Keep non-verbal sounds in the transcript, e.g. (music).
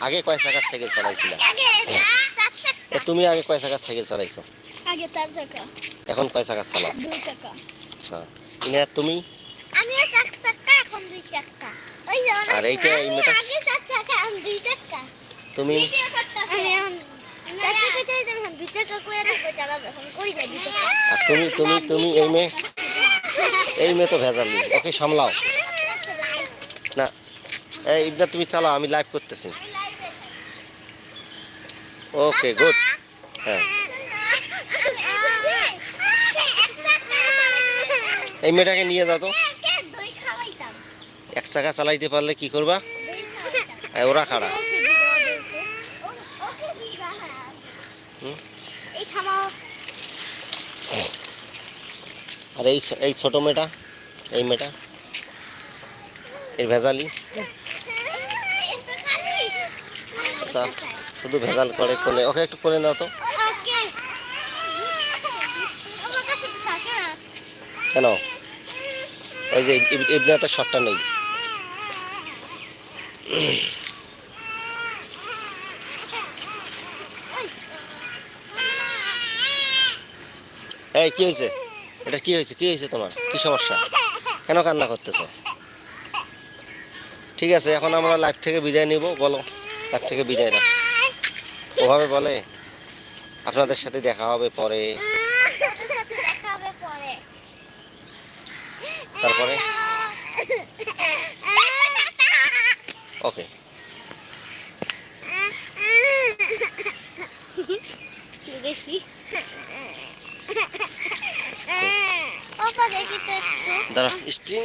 আগে কয় চাকার সাইকেল চালাইছিলা? চাকা। তুমি আগে কয় চাকার সাইকেল চালাইছো? আগে চার চাকা। এখন কয় চাকার চালাও দুই চাকা। আচ্ছা তুমি? আমি চার চাকা এখন দুই চাকা। ওই আর এইটা এই আমি আগে চার চাকা এখন দুই চাকা। তুমি? আমি এখন চার চাকা চালাইতে আমি দুই চাকা করে থাকব চালাবো এখন করি না দুই চাকা। আর তুমি তুমি তুমি এই মেয়ে? (laughs) এই মেয়ে তো ভেজালি ওকে সামলাও। ইবনা তুমি চালাও, আমি লাইভ করতেছি। ওকে গুড হ্যাঁ। এই মেয়েটাকে নিয়ে যাও তো। এক চাকা চালাইতে পারলে কি করবা? ওরা খাড়া। আর এই এই ছোট মেয়েটা, এই মেয়েটা এই ভেজালি। তা শুধু ভেজাল করে কোলে। ওকে একটু কোলে দাও তো। কেন? ওই যে ইব- ইবনা তো শটটা নেই। এই কি হয়েছে? এটা কি হয়েছে? কি হয়েছে তোমার? কি সমস্যা? কেন কান্না করতেছো? ঠিক আছে এখন আমরা লাইভ থেকে বিদায় নিব বলো। লাইভ থেকে বিদায় না ওভাবে বলে আপনাদের সাথে দেখা হবে পরে। তোর তারপরে? ওকে। দেখি। পাপা তো দাঁড়া স্টিং